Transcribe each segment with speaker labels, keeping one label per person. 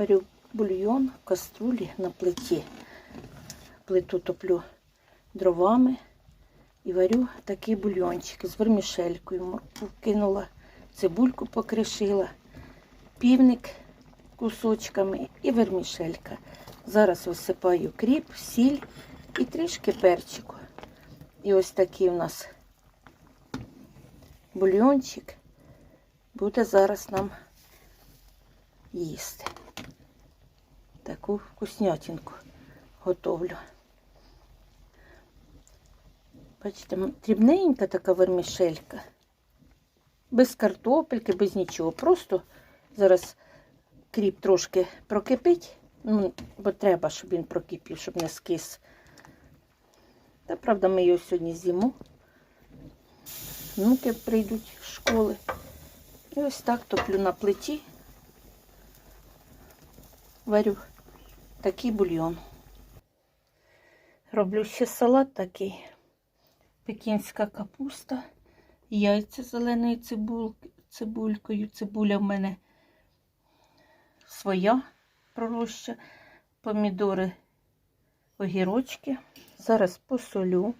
Speaker 1: Варю бульйон в каструлі на плиті. Плиту топлю дровами і варю такий бульйончик з вермішелькою. Моркву кинула, цибульку покришила, півник кусочками і вермішелька. Зараз висипаю кріп, сіль і трішки перчику. І ось такий у нас бульйончик буде зараз нам їсти. Таку вкуснятинку готовлю. Бачите, дрібненька така вермішелька. Без картопельки, без нічого. Просто зараз кріп трошки прокипить. Ну, бо треба, щоб він прокипів, щоб не скис. Та правда, ми його сьогодні з'їмо. Внуки прийдуть з школи. І ось так топлю на плиті. Варю такий бульйон. Роблю ще салат такий. Пекінська капуста, яйця зеленою цибуль, цибулькою. Цибуля в мене своя пророща, помідори, огірочки. Зараз посолю.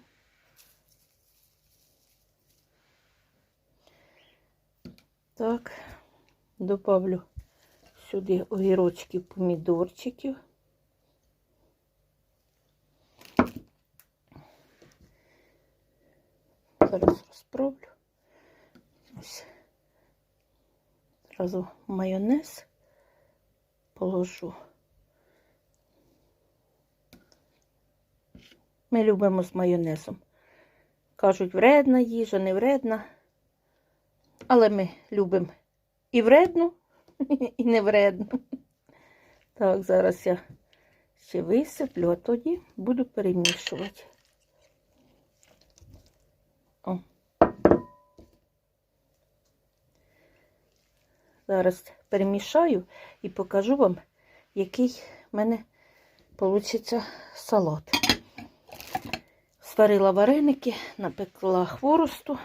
Speaker 1: Так, добавлю сюди огірочків, помідорчиків. Зараз розправлю. Ось. Зразу майонез положу. Ми любимо з майонезом. Кажуть, вредна їжа, не вредна. Але ми любимо і вредну, і не вредну. Так, зараз я ще висиплю, а тоді буду перемішувати. Зараз перемішаю і покажу вам, який в мене вийде салат. Сварила вареники, напекла хворосту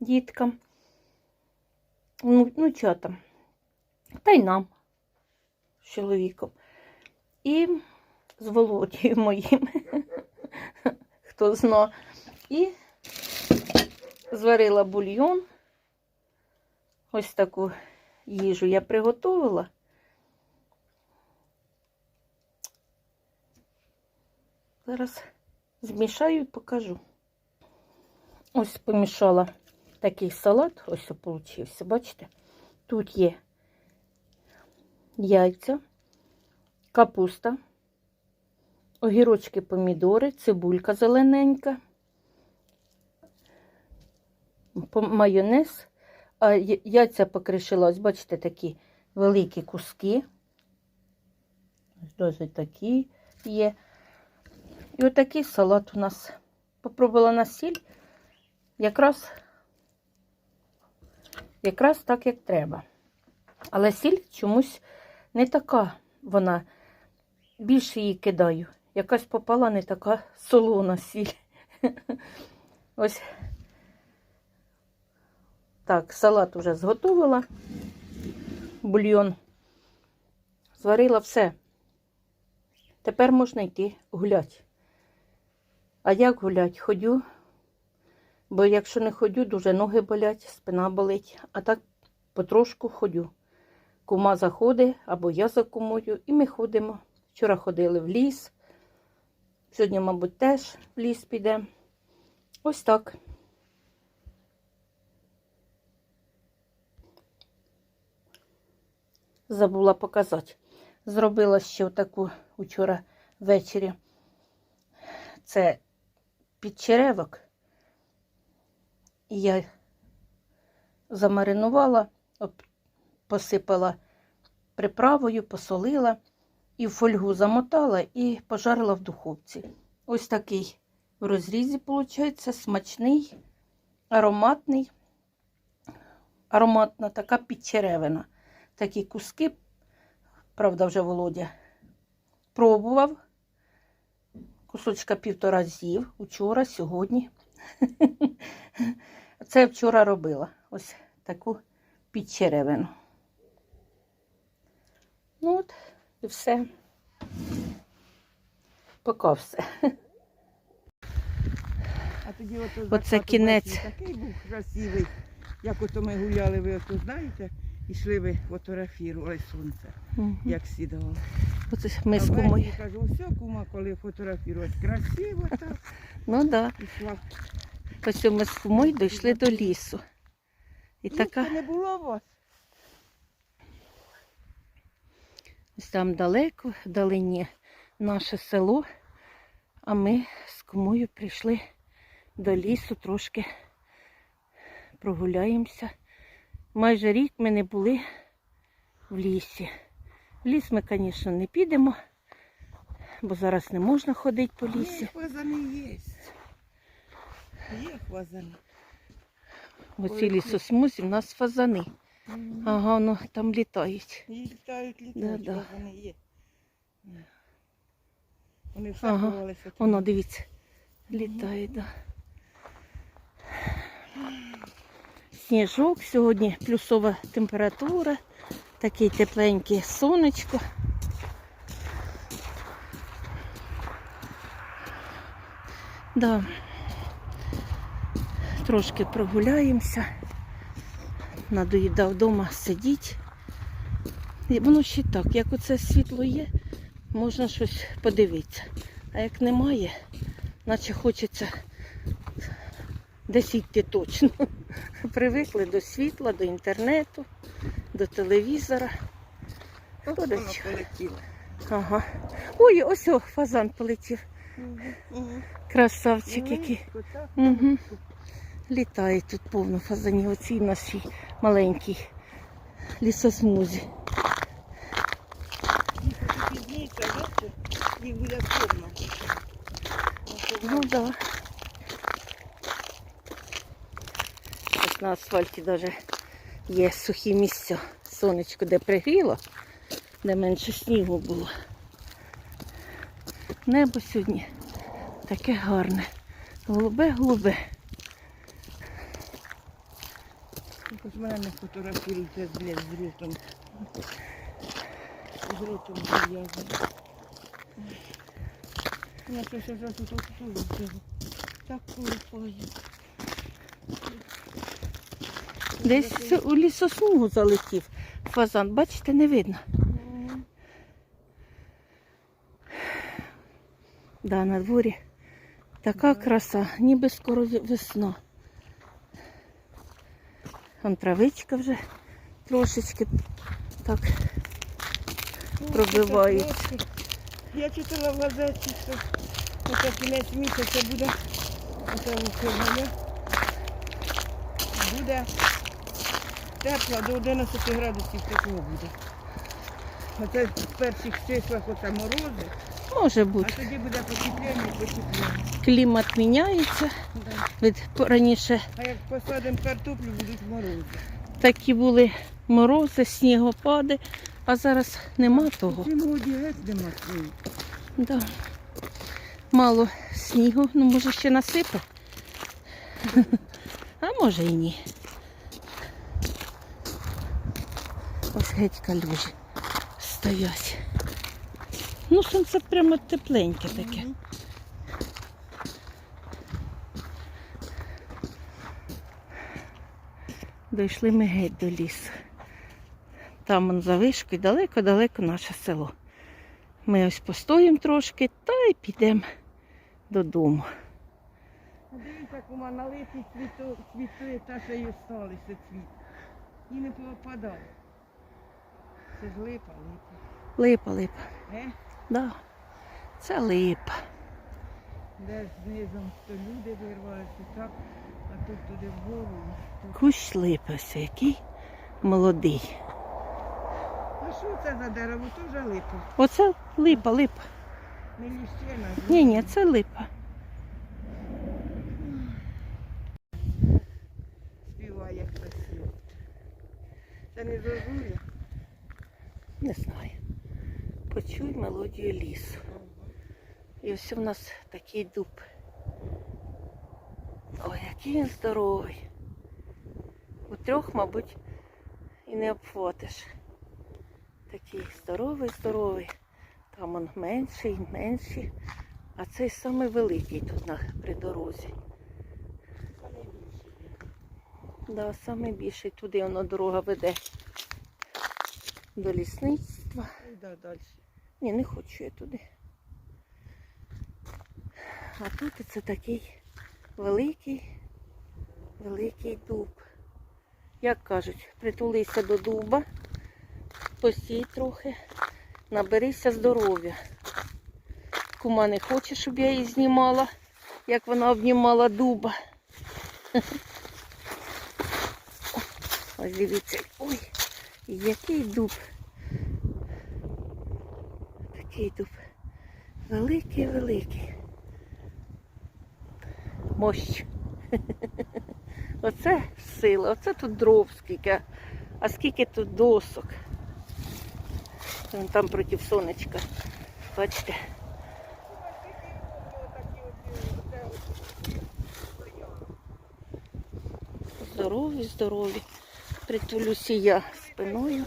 Speaker 1: діткам, ну, внучатам, та й нам з чоловіком. І з Володією моїм, хто зна. І зварила бульйон. Ось таку їжу я приготувала. Зараз змішаю і покажу. Ось помішала такий салат, ось получився, бачите? Тут є яйця, капуста, огірочки, помідори, цибулька зелененька, майонез, а яйця покришила, ось бачите, такі великі куски. Досить такі є. І отакий салат у нас. Попробувала на сіль. Якраз, якраз так, як треба. Але сіль чомусь не така вона. Більше її кидаю. Якась попала не така солона сіль. Ось так, салат уже зготовила. Бульйон. Зварила все. Тепер можна йти гуляти. А як гулять? Ходю. Бо якщо не ходю, дуже ноги болять, спина болить. А так потрошку ходю. Кума заходить, або я за кумою, і ми ходимо. Вчора ходили в ліс. Сьогодні, мабуть, теж в ліс піде. Ось так. Забула показати. Зробила ще таку вчора ввечері. Це підчеревок. І я замаринувала, посипала приправою, посолила і в фольгу замотала і пожарила в духовці. Ось такий в розрізі, виходить, смачний, ароматний, ароматна така підчеревина. Такі куски, правда, вже Володя пробував. Кусочка півтора з'їв учора, сьогодні. Це я вчора робила. Ось таку підчеревину. Ну от, І все. Поки все.
Speaker 2: А тоді ото
Speaker 1: Оце кінець.
Speaker 2: Такий був красивий. Як ото ми гуляли, ви ото знаєте, йшли ви фотографірували сонце,
Speaker 1: Мгм.
Speaker 2: як сідало.
Speaker 1: Оце ми з кумою.
Speaker 2: Бельгії, кажу, все, кума, коли фотографувати. Красиво так.
Speaker 1: Ну так. Да. Ось ми з кумою дійшли до лісу. І така
Speaker 2: не було у вас.
Speaker 1: ось там далеко, вдалині наше село. А ми з кумою прийшли до лісу, трошки прогуляємося. Майже рік ми не були в лісі. В ліс ми, звісно, не підемо, бо зараз не можна ходити по лісі.
Speaker 2: Є, хвазани є. Є хвазани.
Speaker 1: В цій лісосмузі в нас фазани. Ага, ну там літають.
Speaker 2: Літають, літають,
Speaker 1: Да-да.
Speaker 2: хвазани є. Вони все
Speaker 1: Ага.
Speaker 2: ховалися.
Speaker 1: Воно, дивіться, літає, да. Сніжок сьогодні, плюсова температура, такий тепленький сонечко. Да. Трошки прогуляємося. Надоїдав вдома сидіти. Воно ще так, як оце світло є, можна щось подивитися. А як немає, наче хочеться десь йти точно. Привикли до світла, до інтернету, до телевізора.
Speaker 2: Воно полетіло.
Speaker 1: Ага. Ой, ось о, фазан полетів. Красавчик який. Угу. Літає тут повно фазанів. Оцій нашій маленькій лісосмузі. Ну так. Да. Ось на асфальті навіть є сухі місця. Сонечко, де пригріло, де менше снігу було. Небо сьогодні таке гарне. Голубе-голубе.
Speaker 2: Якось мене не фотографіруйте, з ротом. З ротом зав'язано. Я щось вже тут. Так колупаю.
Speaker 1: Десь у лісосмугу залетів фазан. Бачите, не видно. Да, на дворі така краса, ніби скоро весна. Вон травичка вже трошечки так
Speaker 2: це трошки. Я читала в газеті, що оце кінець місяця буде, оце буде тепло до 11 градусів такого буде. Оце в перших числах оце морози,
Speaker 1: може
Speaker 2: а
Speaker 1: бути.
Speaker 2: тоді буде потепління, потепління.
Speaker 1: Клімат міняється.
Speaker 2: Да.
Speaker 1: Від раніше
Speaker 2: А як посадимо картоплю, будуть морози.
Speaker 1: такі були морози, снігопади, а зараз нема того.
Speaker 2: Ці геть нема свої.
Speaker 1: Да. Мало снігу, ну може ще насипе. А може і ні. Геть калюжі стоять. Ну, сонце прямо тепленьке таке. Дійшли ми геть до лісу. Там он за вишкою далеко-далеко наше село. Ми ось постоїмо трошки та й підемо додому.
Speaker 2: Дивіться, кума, на липі цвіту, цвітує та, що й осталися цвіт. І не попадає. Це ж липа, липа.
Speaker 1: Липа, липа.
Speaker 2: Е?
Speaker 1: Да. Це липа.
Speaker 2: Де знизом то люди вирвалися так, а тут туди вгору. Тут.
Speaker 1: Кущ липи ось який молодий.
Speaker 2: А що це за дерево? Теж липа.
Speaker 1: Оце липа, липа.
Speaker 2: Не ліщина.
Speaker 1: Ні, ні, це липа.
Speaker 2: Співає красиво. Це не зозуля.
Speaker 1: Не знаю. Почуй мелодію лісу. І ось у нас такий дуб. Ой, який він здоровий. У трьох, мабуть, і не обхватиш. Такий здоровий, здоровий. Там он менший, менший. А цей самий великий тут на, при дорозі. Да, саме більший. Туди воно дорога веде до лісництва.
Speaker 2: Да, далі.
Speaker 1: Ні, не хочу я туди. А тут це такий великий, великий дуб. Як кажуть, притулися до дуба, посій трохи, наберися здоров'я. Кума не хоче, щоб я її знімала, як вона обнімала дуба. Ось дивіться, ой, який дуб. Такий дуб. Великий, великий. Мощ. Оце сила, оце тут дров скільки, а скільки тут досок. Там проти сонечка. Бачите, здорові, здорові. Притулюся я спиною.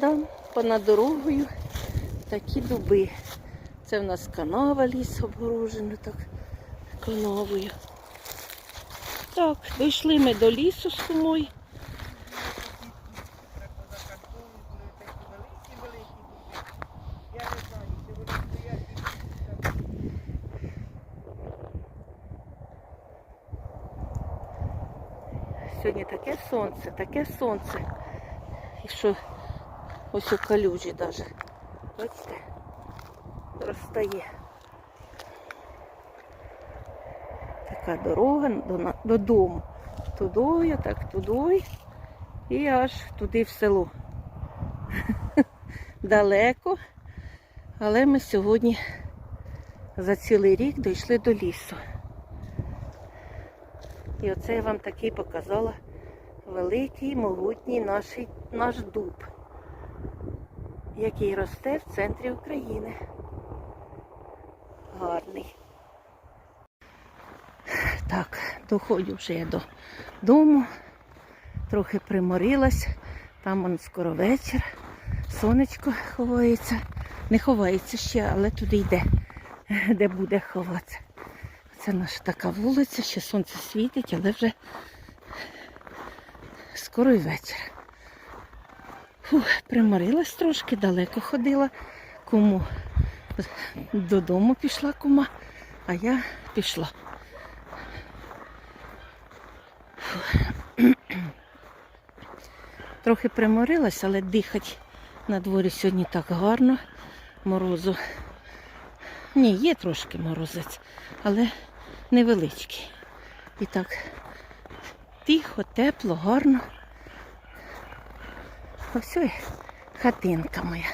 Speaker 1: Там понад дорогою такі дуби. Це в нас канава ліс обгорожений так канавою. Так, дійшли ми до лісу з кумою.
Speaker 2: Я не знаю, чи вони стоять. і там.
Speaker 1: Сьогодні таке сонце, таке сонце. І що ось у калюжі навіть. Бачите? Розстає. Така дорога додому. Тудою, так тудою. І аж туди в село. Далеко. Але ми сьогодні за цілий рік дійшли до лісу. І оце я вам такий показала великий, могутній наш, наш дуб, який росте в центрі України. Гарний. Так, доходжу вже я до дому, трохи приморилась, там он скоро вечір, сонечко ховається. Не ховається ще, але туди йде, де буде ховатися. Це наша така вулиця, ще сонце світить, але вже скоро й вечір. Фух, приморилась трошки, далеко ходила. Кому додому пішла кума, а я пішла. Трохи приморилась, але дихати на дворі сьогодні так гарно. Морозу. Ні, є трошки морозець, але невеличкий. І так, тихо, тепло, гарно. Ось ой, хатинка моя.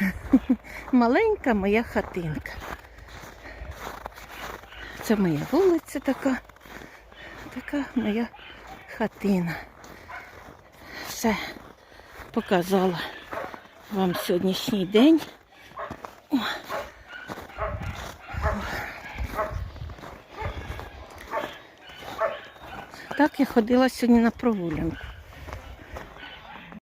Speaker 1: Маленька моя хатинка. Це моя вулиця така. Така моя хатина. Все, показала вам сьогоднішній день. Так я ходила сьогодні на прогулянку.